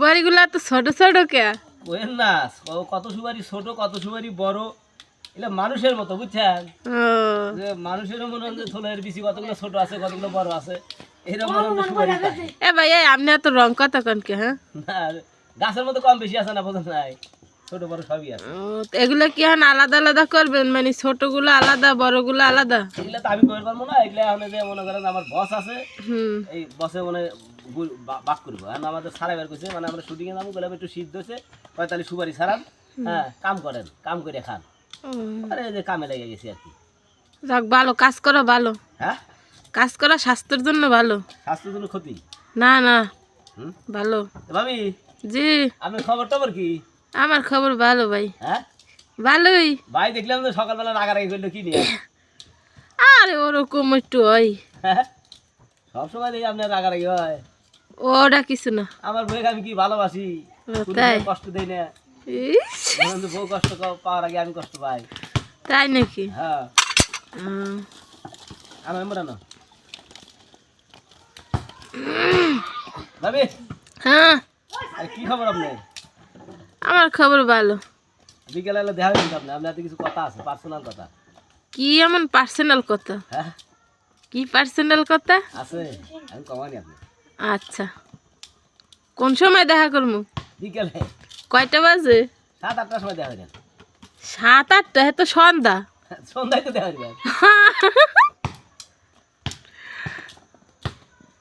ভাই। গুলা তো ছোট ছোট কে? ওয়েন না কত সুপারি ছোট কত সুপারি বড় এটা মানুষের মতো বুঝছেন? মানুষের যে মনে হয় যে থলের বেশি কতগুলো ছোট আছে কতগুলো বড় আছে এরকম মনে হয় সুপারি এ ভাই আপনি এত রং কত কনকে হ্যাঁ? গাছের মতো কম বেশি আছে না বোঝেন নাই? ছোট বড় সবই আছে। এগুলো কি এখন আলাদা আলাদা করবেন? মানে ছোটগুলো আলাদা বড়গুলো আলাদা? এগুলো তো আমি কই পারব না এগুলো এখন যে মনে করেন আমার বস আছে এই বসে মানে বাক করব। এখন আমাদের সারা বের করছে মানে আমরা শুটিংয়ে নামো গেলাম একটু শীত ধরছে পঁয়তাল্লিশ সুপারি সারান হ্যাঁ কাম করেন কাম করে খান। আরে যে কামে লেগে গেছি আর কি। যাক ভালো কাজ করা ভালো। হ্যাঁ? কাজ করা স্বাস্থ্যের জন্য ভালো। স্বাস্থ্যের জন্য ক্ষতি? না না। হুম? ভালো। ভাবি জি। আপনার খবর টবর কি? আমার খবর ভালো ভাই। হ্যাঁ? ভালোই। ভাই দেখলাম তো সকালবেলা রাগারাগি করল কি নিয়ে? আরে ওরকম একটু হয়। হ্যাঁ? সবসময় দেখি আপনার রাগারাগি হয়। ওটা কিছু না। আমার বউকে আমি কি ভালোবাসি? তাই? কষ্ট দেই না। বউ কষ্ট ক- পাওয়ার আগে আমি কষ্ট পাই। তাই নাকি? হ্যাঁ। হুম, আমি না। ভাবি? হ্যাঁ। কি খবর আপনি আমার খবর ভালো। বিকেলে এলে দেখা আপনি? আপনার কিছু কথা আছে পার্সোনাল কথা। কি এমন পার্সোনাল কথা? হ্যাঁ? কি পার্সোনাল কথা? আছে আমি কমানি আপনি আচ্ছা। কোন সময় দেখা করব? বিকেলে। কয়টা বাজে? সাত আটটার সময় দেখা করেন সাত আটটা? এত সন্ধ্যা। সন্ধ্যায় তো দেখা করেন